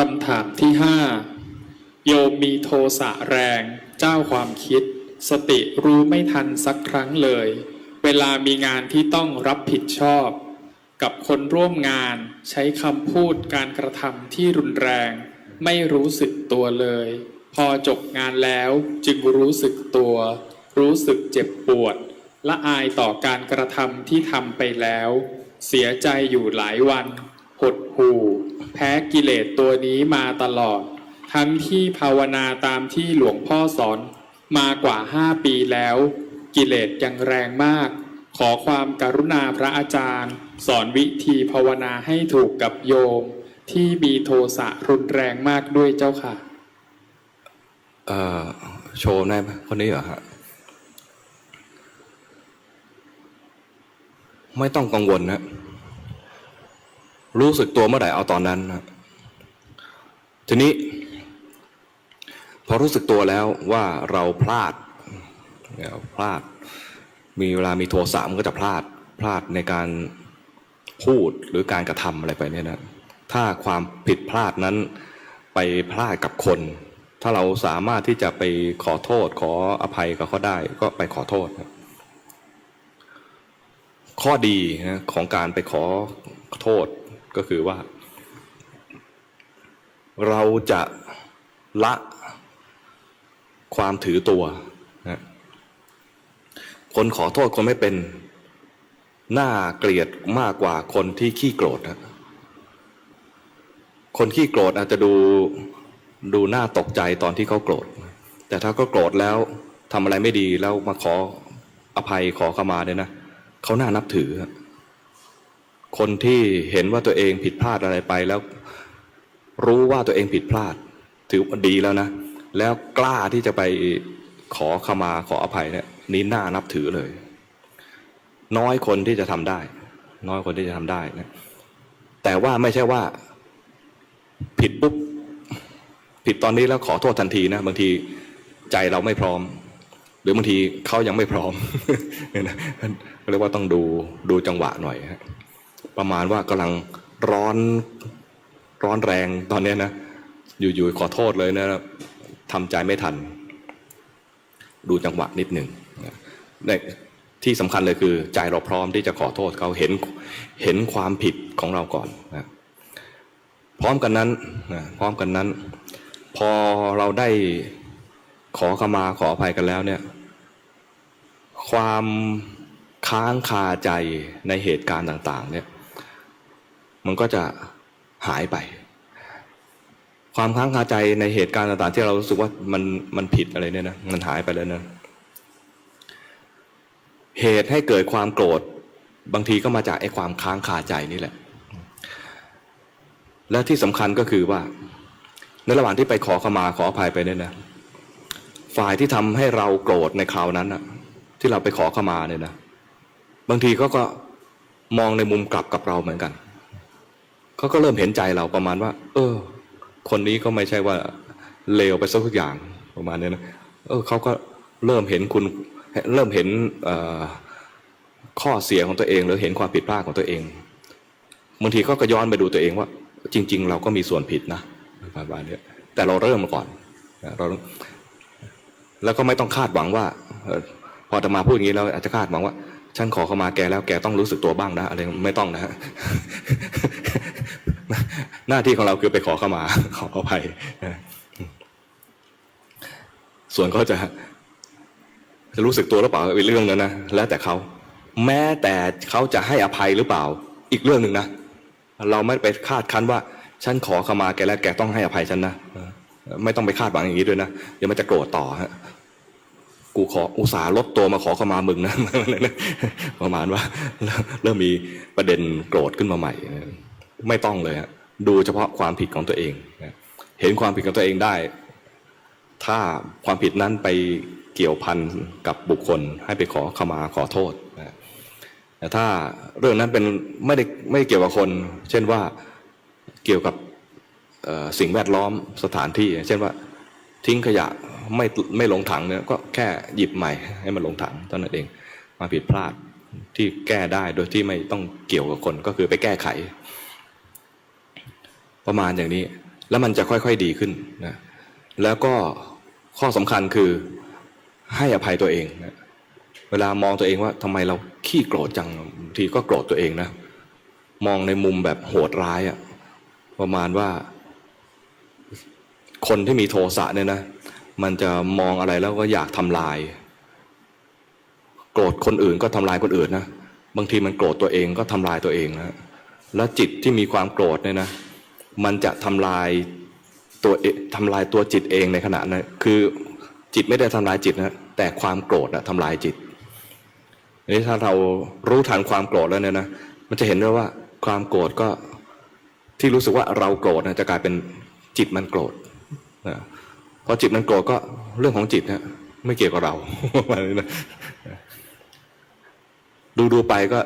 คำถามที่ห้าโยมมีโทสะแรง เจ้าความคิด สติรู้ไม่ทันสักครั้งเลย เวลามีงานที่ต้องรับผิดชอบ กับคนร่วมงานใช้คำพูดการกระทำที่รุนแรง ไม่รู้สึกตัวเลย พอจบงานแล้วจึงรู้สึกตัว รู้สึกเจ็บปวด ละอายต่อการกระทำที่ทำไปแล้ว เสียใจอยู่หลายวัน หดหู่ แพ้กิเลสตัวนี้มาตลอด ทั้งที่ภาวนาตามที่หลวงพ่อสอนมากว่าห้าปีแล้ว กิเลสยังแรงมาก ขอความการุณาพระอาจารย์ สอนวิธีภาวนาให้ถูกกับโยม ที่มีโทสะรุนแรงมากด้วยเจ้าค่ะ เอ่อ โชว์ได้ไหมคนนี้เหรอฮะไม่ต้องกังวลนะ รู้สึกตัวเมื่อไหร่เอาตอนนั้นนะทีนี้ พอรู้สึกตัวแล้วว่าเราพลาดพลาด มีเวลามีโทสะมันก็จะพลาดพลาดในการพูดหรือการกระทำอะไรไปเนี่ยนะถ้าความผิดพลาดนั้นไปพลาดกับคน ถ้าเราสามารถที่จะไปขอโทษขออภัยกับเขาได้ก็ไปขอโทษครับข้อดีนะของการไปขอโทษ ก็คือว่า เราจะละความถือตัวนะคนขอโทษคนไม่เป็นหน่าเกลียดมากกว่าคนที่ขี้โกรธนะคนขี้โกรธอาจจะดูดูหน่าตกใจตอนที่เขาโกรธ แต่ถ้าเขาโกรธแล้วทำอะไรไม่ดีแล้วมาขออภัยขอขมาเนี่ยนะเขาน่านับถือครับ คนที่เห็นว่าตัวเองผิดพลาดอะไรไป แล้วรู้ว่าตัวเองผิดพลาด ถือว่าดีแล้วนะ แล้วกล้าที่จะไปขอขมาขออภัยเนี่ยนี่น่านับถือเลย น้อยคนที่จะทำได้ น้อยคนที่จะทำได้นะแต่ว่าไม่ใช่ว่า ผิดปุ๊บผิดตอนนี้แล้วขอโทษทันทีนะบางทีใจเราไม่พร้อม หรือบางทีเขายังไม่พร้อมเนี่ยนะเรียกว่าต้องดูดูจังหวะหน่อยฮะ ประมาณว่ากำลังร้อนร้อนแรงตอนนี้นะ อยู่ๆขอโทษเลยนะทำใจไม่ทัน ดูจังหวะนิดหนึ่งนะที่สำคัญเลยคือ ใจเราพร้อมที่จะขอโทษเขาเห็นเห็นความผิดของเราก่อนนะพร้อมกันนั้นนะพร้อมกันนั้น พอเราได้ขอขมาขออภัยกันแล้วเนี่ย ความค้างคาใจในเหตุการณ์ต่าง ๆ เนี่ย มันก็จะหายไป ความค้างคาใจในเหตุการณ์ต่างๆ ที่เรารู้สึกว่ามันมันผิดอะไรเนี่ยนะมันหายไปแล้วนะเหตุให้เกิดความโกรธบางทีก็มาจากไอ้ความค้างคาใจนี่แหละ และที่สำคัญก็คือว่า ในระหว่างที่ไปขอขมาขออภัยไปเนี่ยนะ ฝ่ายที่ทำให้เราโกรธในคราวนั้นอะที่เราไปขอขมาเนี่ยนะ บางทีเขาก็มองในมุมกลับกับเราเหมือนกัน เขาก็เริ่มเห็นใจเราประมาณว่า เออ คนนี้ก็ไม่ใช่ว่าเลวไปสักทุกอย่างประมาณนี้นะเออเขาก็เริ่มเห็นคุณเริ่มเห็นออข้อเสียของตัวเอง หรือเห็นความผิดพลาดของตัวเองบางทีเขาก็ย้อนไปดูตัวเองว่า จริง ๆ เราก็มีส่วนผิดนะประมาณนี้แต่เราเริ่มก่อนเราแล้วก็ไม่ต้องคาดหวังว่าพอจะมาพูดอย่างนี้แล้วอาจจะคาดหวังว่า ฉันขอเข้ามาแกแล้วแกต้องรู้สึกตัวบ้างนะอะไรไม่ต้องนะหน้าที่ของเราคือไปขอเข้ามา ขออภัยนะส่วนเขาจะ จะรู้สึกตัวหรือเปล่าเป็นเรื่องนั้นนะแล้วแต่เขาแม้แต่เขาจะให้อภัยหรือเปล่า อีกเรื่องหนึ่งนะเราไม่ไปคาดคั้นว่า ฉันขอเข้ามาแกแล้วแกต้องให้อภัยฉันนะไม่ต้องไปคาดหวังอย่างนี้ด้วยนะเดี๋ยวมันจะโกรธต่อฮะ กูขออุตส่าห์ลดตัวมาขอเข้ามามึงนะประมาณว่า เริ่มมีประเด็นโกรธขึ้นมาใหม่ ไม่ต้องเลยฮะดูเฉพาะความผิดของตัวเองเห็นความผิดของตัวเองได้ ถ้าความผิดนั้นไปเกี่ยวพันกับบุคคล ให้ไปขอขมาขอโทษแต่ถ้าเรื่องนั้นเป็นไม่ได้ไม่เกี่ยวกับคน เช่นว่าเกี่ยวกับสิ่งแวดล้อมสถานที่ เช่นว่าทิ้งขยะ ไม่ไม่ลงถังเนี่ยก็แค่หยิบใหม่ให้มันลงถังเท่านั้นเองมาผิดพลาดที่แก้ได้โดยที่ไม่ต้องเกี่ยวกับคนก็คือไปแก้ไข ประมาณอย่างนี้ แล้วมันจะค่อยๆดีขึ้นนะแล้วก็ข้อสำคัญคือให้อภัยตัวเองนะเวลามองตัวเองว่าทำไมเราขี้โกรธจังบางทีก็โกรธตัวเองนะมองในมุมแบบโหดร้ายอะประมาณว่า คนที่มีโทสะเนี่ยนะ มันจะมองอะไรแล้วก็อยากทำลาย โกรธคนอื่นก็ทำลายคนอื่นนะบางทีมันโกรธตัวเองก็ทำลายตัวเองนะแล้วจิตที่มีความโกรธเนี่ยนะ มันจะทำลายตัวทำลายตัวจิตเองในขณะนั้นคือจิตไม่ได้ทำลายจิตนะแต่ความโกรธนะทำลายจิตนี่ถ้าเรารู้ทันความโกรธแล้วเนี่ยนะมันจะเห็นได้ว่าความโกรธก็ที่รู้สึกว่าเราโกรธนะจะกลายเป็นจิตมันโกรธนะ พอจิตมันโกรธก็เรื่องของจิตนะไม่เกี่ยวกับเราประมาณนี้นะดูดูไปก็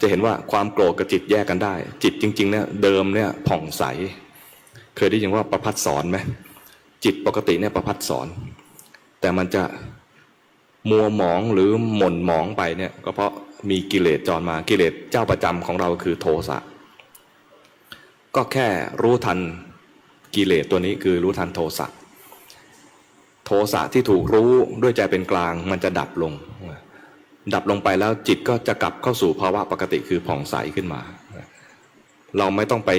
จะเห็นว่าความโกรธกับจิตแยกกันได้ จิตจริง ๆ เนี่ยเดิมเนี่ยผ่องใส เคยได้ยินว่าประพัดสอนไหมจิตปกติเนี่ยประพัดสอน แต่มันจะมัวหมองหรือหม่นหมองไปเนี่ย ก็เพราะมีกิเลสจรมากิเลสเจ้าประจำของเราคือโทสะก็แค่รู้ทันกิเลสตัวนี้คือรู้ทันโทสะ โทสะที่ถูกรู้ด้วยใจเป็นกลาง มันจะดับลง ดับลงไปแล้วจิตก็จะกลับเข้าสู่ภาวะปกติคือผ่องใสขึ้นมา เราไม่ต้องไป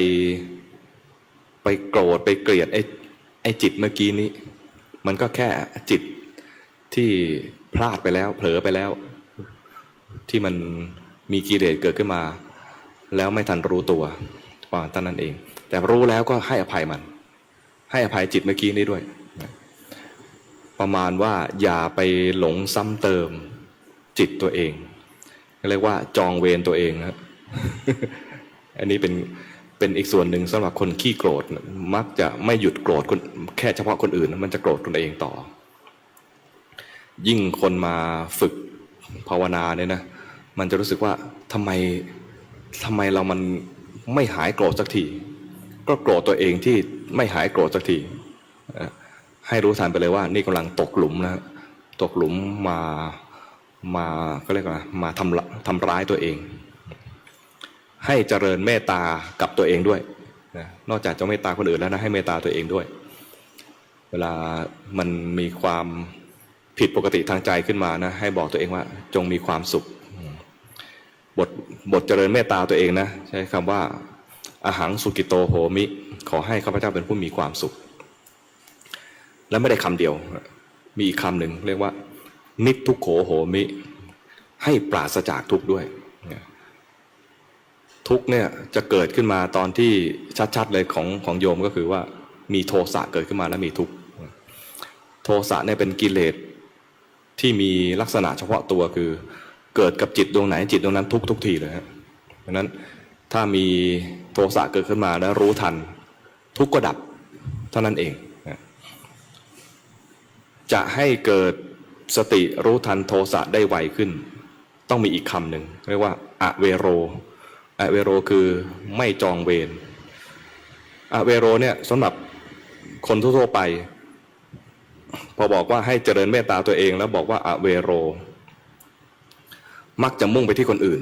ไปโกรธไปเกลียดไอ้ไอ้จิตเมื่อกี้นี้ มันก็แค่จิตที่พลาดไปแล้วเผลอไปแล้ว ที่มันมีกิเลสเกิดขึ้นมา แล้วไม่ทันรู้ตัวว่าท่านนั้นเอง แต่รู้แล้วก็ให้อภัยมัน ให้อภัยจิตเมื่อกี้นี้ด้วย ประมาณว่าอย่าไปหลงซ้ำเติมจิตตัวเองเรียกว่าจองเวรตัวเองนะอันนี้เป็นเป็นอีกส่วนหนึ่งสำหรับคนขี้โกรธ มักจะไม่หยุดโกรธคนแค่เฉพาะคนอื่น มันจะโกรธตนเองต่อ ยิ่งคนมาฝึกภาวนาเนี่ยนะมันจะรู้สึกว่าทำไมทำไมเรามันไม่หายโกรธสักที ก็โกรธตัวเองที่ไม่หายโกรธสักที ให้รู้ทันไปเลยว่า นี่กำลังตกหลุมนะตกหลุมมามาก็เรียกว่ามาทำทำร้ายตัวเอง ให้เจริญเมตตากับตัวเองด้วยนะนอกจากจะเมตตาคนอื่นแล้วนะให้เมตตาตัวเองด้วย เวลามันมีความผิดปกติทางใจขึ้นมานะให้บอกตัวเองว่าจงมีความสุข บทบทเจริญเมตตาตัวเองนะใช้คำว่าอาหังสุกิโตโหมิ ขอให้ข้าพเจ้าเป็นผู้มีความสุข และไม่ได้คำเดียว มีอีกคำหนึ่งเรียกว่า นิทุกโขโหมิ ให้ปราศจากทุกข์ด้วย ทุกข์เนี่ยจะเกิดขึ้นมาตอนที่ชัดๆเลยของของโยมก็คือว่ามีโทสะเกิดขึ้นมาแล้วมีทุกข์โทสะเนี่ยเป็นกิเลสที่มีลักษณะเฉพาะตัวคือ เกิดกับจิตดวงไหนจิตดวงนั้นทุกทุกทีเลยฮะเพราะนั้นถ้ามีโทสะเกิดขึ้นมาแล้วรู้ทัน ทุกข์ก็ดับเท่านั้นเอง จะให้เกิดสติรู้ทันโทสะได้ไวขึ้น ต้องมีอีกคำหนึ่งเรียกว่าอะเวโรอะเวโรคือไม่จองเวรอะเวโรเนี่ยสำหรับคนทั่วไป พอบอกว่าให้เจริญเมตตาตัวเองแล้วบอกว่าอะเวโร มักจะมุ่งไปที่คนอื่น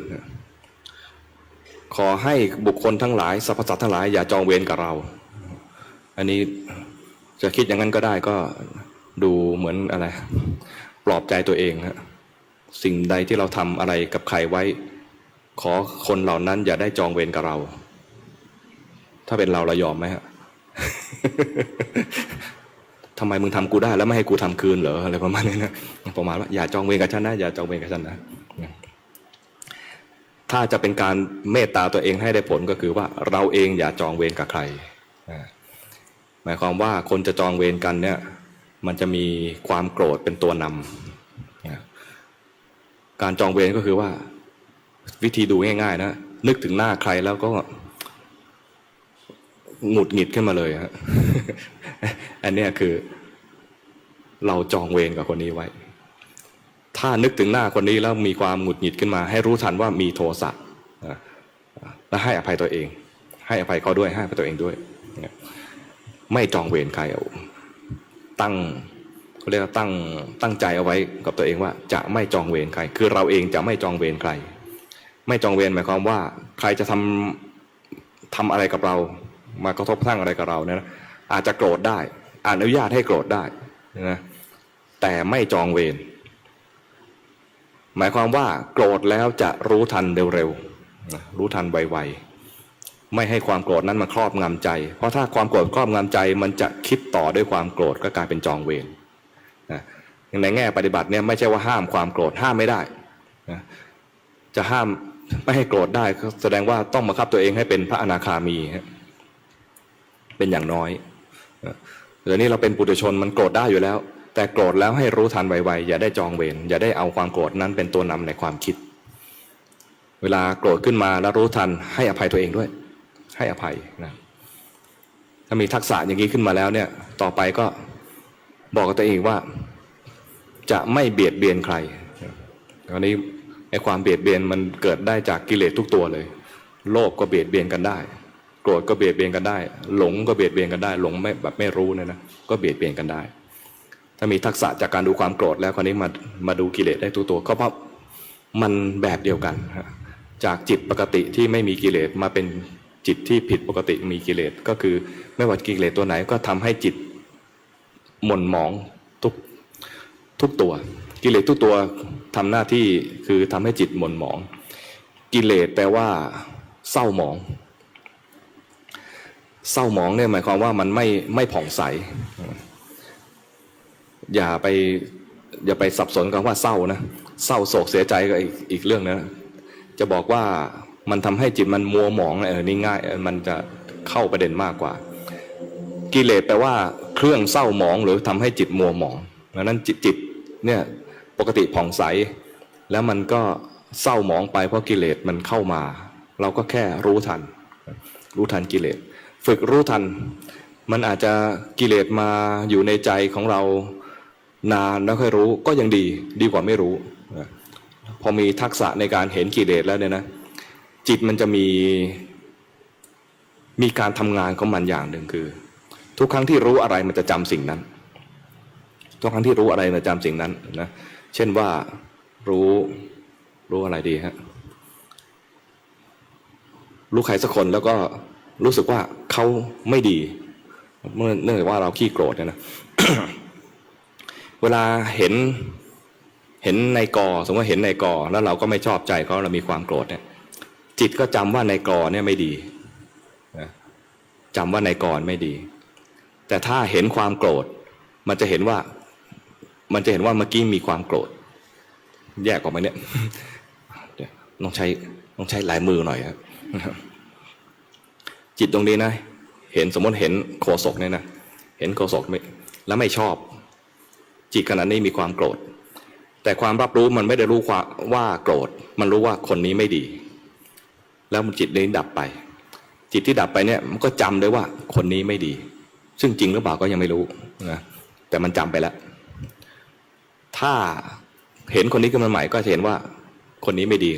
ขอให้บุคคลทั้งหลายสรรพสัตว์ทั้งหลายอย่าจองเวรกับเรา อันนี้จะคิดอย่างนั้นก็ได้ก็ ดูเหมือนอะไร ปลอบใจตัวเองฮะสิ่งใดที่เราทำอะไรกับใครไว้ ขอคนเหล่านั้นอย่าได้จองเวรกับเรา ถ้าเป็นเราเรายอมไหมฮะทำไมมึงทำกูได้แล้วไม่ให้กูทำคืนเหรออะไรประมาณนี้นะประมาณว่าอย่าจองเวรกับฉันนะอย่าจองเวรกับฉันนะถ้าจะเป็นการเมตตาตัวเองให้ได้ผลก็คือว่าเราเองอย่าจองเวรกับใครหมายความว่าคนจะจองเวรกันเนี่ย มันจะมีความโกรธเป็นตัวนำการจองเวรก็คือว่า วิธีดูง่ายๆ นะ นึกถึงหน้าใครแล้วก็หงุดหงิดขึ้นมาเลยฮะอันนี้คือ เราจองเวรกับคนนี้ไว้ ถ้านึกถึงหน้าคนนี้แล้วมีความหงุดหงิดขึ้นมา ให้รู้ทันว่ามีโทสะและให้อภัยตัวเอง ให้อภัยเขาด้วยให้อภัยตัวเองด้วย ไม่จองเวรใครเอา ตั้งเขาเรียกว่าตั้งตั้งใจเอาไว้กับตัวเองว่าจะไม่จองเวรใคร คือเราเองจะไม่จองเวรใคร ไม่จองเวรหมายความว่า ใครจะทำทำอะไรกับเรา มากระทบกระทั่งอะไรกับเราเนี่ยนะอาจจะโกรธได้อนุญาตให้โกรธได้นะแต่ไม่จองเวรหมายความว่าโกรธแล้วจะรู้ทันเร็วๆรู้ทันไวๆ ไม่ให้ความโกรธนั้นมาครอบงำใจ เพราะถ้าความโกรธครอบงำใจมันจะคิดต่อด้วยความโกรธก็กลายเป็นจองเวรนะในแง่ปฏิบัติเนี่ยไม่ใช่ว่าห้ามความโกรธห้ามไม่ได้นะจะห้ามไม่ให้โกรธได้ก็แสดงว่าต้องบังคับตัวเองให้เป็นพระอนาคามี เป็นอย่างน้อยเดี๋ยวนี้เราเป็นปุถุชนมันโกรธได้อยู่แล้ว แต่โกรธแล้วให้รู้ทันไวๆอย่าได้จองเวรอย่าได้เอาความโกรธนั้นเป็นตัวนำในความคิด เวลาโกรธขึ้นมาแล้วรู้ทันให้อภัยตัวเองด้วย ให้อภัยนะถ้ามีทักษะอย่างนี้ขึ้นมาแล้วเนี่ย ต่อไปก็บอกกับตัวเองว่า จะไม่เบียดเบียนใครตอนนี้ไอ้ความเบียดเบียนมันเกิดได้จากกิเลสทุกตัวเลย โลภก็เบียดเบียนกันได้ โกรธก็เบียดเบียนกันได้ หลงก็เบียดเบียนกันได้ หลงไม่แบบไม่รู้เนี่ยนะก็เบียดเบียนกันได้ ถ้ามีทักษะจากการดูความโกรธแล้วคราวนี้มามาดูกิเลสได้ทุกตัวก็เพราะมันแบบเดียวกันจากจิตปกติที่ไม่มีกิเลสมาเป็น จิตที่ผิดปกติมีกิเลสก็คือไม่ว่ากิเลสตัวไหนก็ทำให้จิตหม่นหมองทุกทุกตัว กิเลสทุกตัวทำหน้าที่คือทำให้จิตหม่นหมอง กิเลสแปลว่า เศร้าหมอง เศร้าหมองเนี่ยหมายความว่ามันไม่ไม่ผ่องใส อย่าไปอย่าไปสับสนกับว่าเศร้านะเศร้าโศกเสียใจก็อีกอีกเรื่องนะจะบอกว่า มันทำให้จิตมันมัวหมองเออนี่ง่ายมันจะเข้าประเด็นมากกว่า กิเลสแปลว่าเครื่องเศร้าหมองหรือทำให้จิตมัวหมองดังนั้นจิตจิตเนี่ยปกติผ่องใส แล้วมันก็เศร้าหมองไปเพราะกิเลสมันเข้ามา เราก็แค่รู้ทัน รู้ทันกิเลส ฝึกรู้ทัน มันอาจจะกิเลสมาอยู่ในใจของเรานานแล้วค่อยรู้ก็ยังดีดีกว่าไม่รู้ พอมีทักษะในการเห็นกิเลสแล้วเนี่ยนะ จิตมันจะมีมีการทำงานของมันอย่างหนึ่งคือ ทุกครั้งที่รู้อะไรมันจะจำสิ่งนั้น ทุกครั้งที่รู้อะไรมันจะจำสิ่งนั้นนะเช่นว่ารู้รู้อะไรดีฮะรู้ใครสักคนแล้วก็รู้สึกว่าเขาไม่ดี เมื่อเนื่องจากว่าเราขี้โกรธเนี่ยนะเวลาเห็นเห็นในกอ สมมติว่าเห็นในกอ แล้วเราก็ไม่ชอบใจเขาเรามีความโกรธเนี่ย จิตก็จำว่าในกอเนี่ยไม่ดีนะจำว่าในกอไม่ดี แต่ถ้าเห็นความโกรธ มันจะเห็นว่า มันจะเห็นว่าเมื่อกี้มีความโกรธ แยกออกมาเนี่ยต้องใช้ต้องใช้หลายมือหน่อยครับจิตตรงนี้นะ เห็นสมมติเห็นโคศกเนี่ยนะเห็นโคศกไม่แล้วไม่ชอบ จิตขณะนี้มีความโกรธ แต่ความรับรู้มันไม่ได้รู้ควาว่าโกรธ มันรู้ว่าคนนี้ไม่ดี แล้วมันจิตนี้ดับไป จิตที่ดับไปเนี่ยมันก็จำได้ว่าคนนี้ไม่ดี ซึ่งจริงหรือเปล่าก็ยังไม่รู้นะแต่มันจำไปแล้ว ถ้าเห็นคนนี้ขึ้นมาใหม่ก็จะเห็นว่าคนนี้ไม่ดี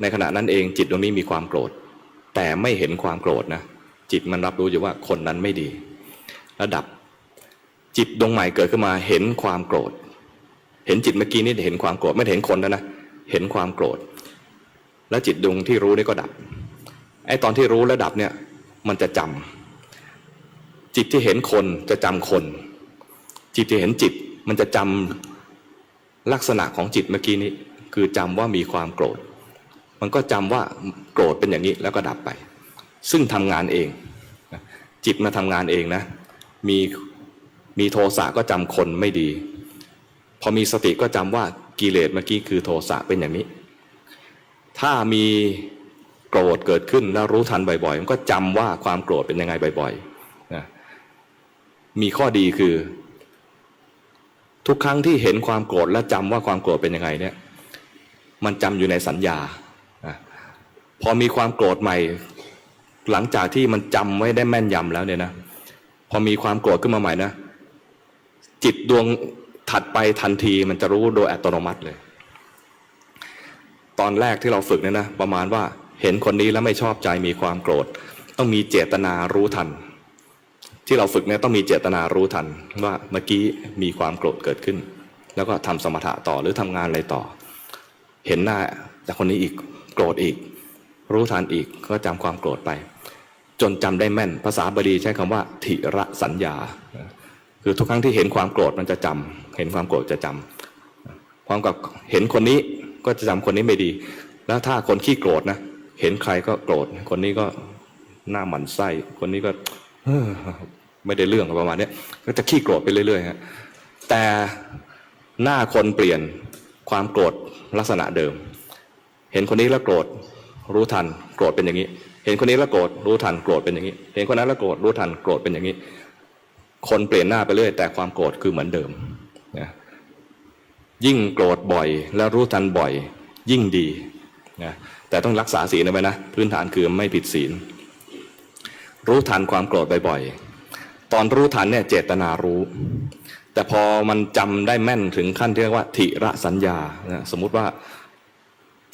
ในขณะนั้นเองจิตตรงนี้มีความโกรธ แต่ไม่เห็นความโกรธนะจิตมันรับรู้อยู่ว่าคนนั้นไม่ดี ระดับจิตดวงใหม่เกิดขึ้นมาเห็นความโกรธ เห็นจิตเมื่อกี้นี่เห็นความโกรธไม่เห็นคนแล้วนะเห็นความโกรธ แล้วจิตดวงที่รู้นี่ก็ดับไอ้ตอนที่รู้แล้วดับเนี่ยมันจะจำจิตที่เห็นคนจะจำคน จิตที่เห็นจิตมันจะจำลักษณะของจิตเมื่อกี้นี้ คือจำว่ามีความโกรธ มันก็จำว่าโกรธเป็นอย่างนี้แล้วก็ดับไป ซึ่งทำงานเอง จิตมาทำงานเองนะ มีมีโทสะก็จำคนไม่ดี พอมีสติก็จำว่ากิเลสเมื่อกี้คือโทสะเป็นอย่างนี้ ถ้ามีโกรธเกิดขึ้นแล้วรู้ทันบ่อยๆ มันก็จำว่าความโกรธเป็นยังไงบ่อยๆนะมีข้อดีคือ ทุกครั้งที่เห็นความโกรธและจำว่าความโกรธเป็นยังไงเนี่ย มันจำอยู่ในสัญญาพอมีความโกรธใหม่ หลังจากที่มันจำไว้ได้แม่นยำแล้วเนี่ยนะพอมีความโกรธขึ้นมาใหม่นะจิตดวงถัดไปทันทีมันจะรู้โดยอัตโนมัติเลย ตอนแรกที่เราฝึกเนี่ยนะประมาณว่าเห็นคนนี้แล้วไม่ชอบใจมีความโกรธ ต้องมีเจตนารู้ทัน ที่เราฝึกเนี่ยต้องมีเจตนารู้ทันว่าเมื่อกี้มีความโกรธเกิดขึ้น แล้วก็ทำสมถะต่อหรือทำงานอะไรต่อ เห็นหน้าจากคนนี้อีกโกรธอีก รู้ทันอีกก็จำความโกรธไป จนจำได้แม่น ภาษาบาลีใช้คำว่าถิระสัญญา คือทุกครั้งที่เห็นความโกรธมันจะจำเห็นความโกรธจะจำความกับเห็นคนนี้ ก็จะจำคนนี้ไม่ดี แล้วถ้าคนขี้โกรธนะเห็นใครก็โกรธ คนนี้ก็หน้าหมันไส้คนนี้ก็ไม่ได้เรื่องประมาณนี้ก็จะขี้โกรธไปเรื่อยๆฮะแต่หน้าคนเปลี่ยนความโกรธลักษณะเดิม เห็นคนนี้แล้วโกรธรู้ทันโกรธเป็นอย่างนี้ เห็นคนนี้แล้วโกรธรู้ทันโกรธเป็นอย่างนี้ เห็นคนนั้นแล้วโกรธรู้ทันโกรธเป็นอย่างนี้ คนเปลี่ยนหน้าไปเรื่อยแต่ความโกรธคือเหมือนเดิม ยิ่งโกรธบ่อย แล้วรู้ทันบ่อย ยิ่งดีนะแต่ต้องรักษาศีลเอาไว้นะ พื้นฐานคือไม่ผิดศีล รู้ทันความโกรธบ่อยๆ ตอนรู้ทันเนี่ยเจตนารู้ แต่พอมันจำได้แม่นถึงขั้นที่เรียกว่าทิระสัญญานะสมมุติว่า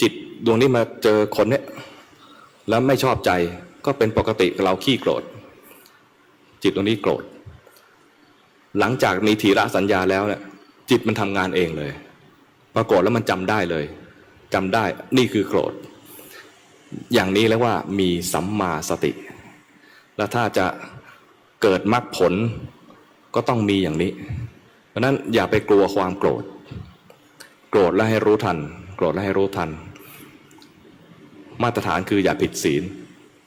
จิตดวงนี้มาเจอคนเนี้ยแล้วไม่ชอบใจก็เป็นปกติเราขี้โกรธ จิตดวงนี้โกรธ หลังจากมีทีระสัญญาแล้วเนี่ย จิตมันทำงานเองเลย ปรากฏแล้วมันจำได้เลยจำได้นี่คือโกรธ อย่างนี้แล้วว่ามีสัมมาสติ แล้วถ้าจะเกิดมรรคผลก็ต้องมีอย่างนี้ เพราะนั้นอย่าไปกลัวความโกรธ โกรธแล้วให้รู้ทัน โกรธแล้วให้รู้ทัน มาตรฐานคืออย่าผิดศีล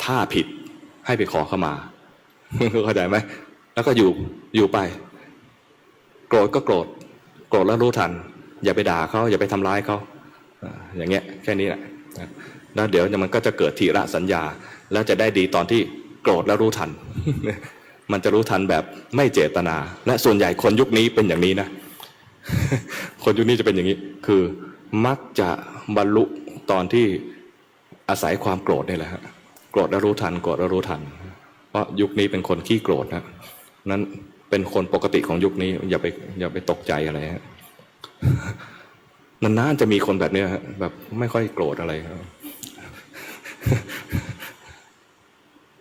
ถ้าผิดให้ไปขอเข้ามา เข้าใจไหม แล้วก็อยู่อยู่ไป โกรธก็โกรธ โกรธแล้วรู้ทัน อย่าไปด่าเขาอย่าไปทำร้ายเขาอย่างเงี้ยแค่นี้แหละแล้วเดี๋ยวมันก็จะเกิดทีระสัญญา แล้วจะได้ดีตอนที่โกรธแล้วรู้ทัน มันจะรู้ทันแบบไม่เจตนา และส่วนใหญ่คนยุคนี้เป็นอย่างนี้นะ คนยุคนี้จะเป็นอย่างนี้ คือมักจะบรรลุตอนที่อาศัยความโกรธนี่แหละฮะโกรธแล้วรู้ทัน โกรธแล้วรู้ทัน เพราะยุคนี้เป็นคนขี้โกรธนะนั้น เป็นคนปกติของยุคนี้ อย่าไปอย่าไปตกใจอะไรฮะนานๆจะมีคนแบบเนี้ยแบบไม่ค่อยโกรธอะไรครับ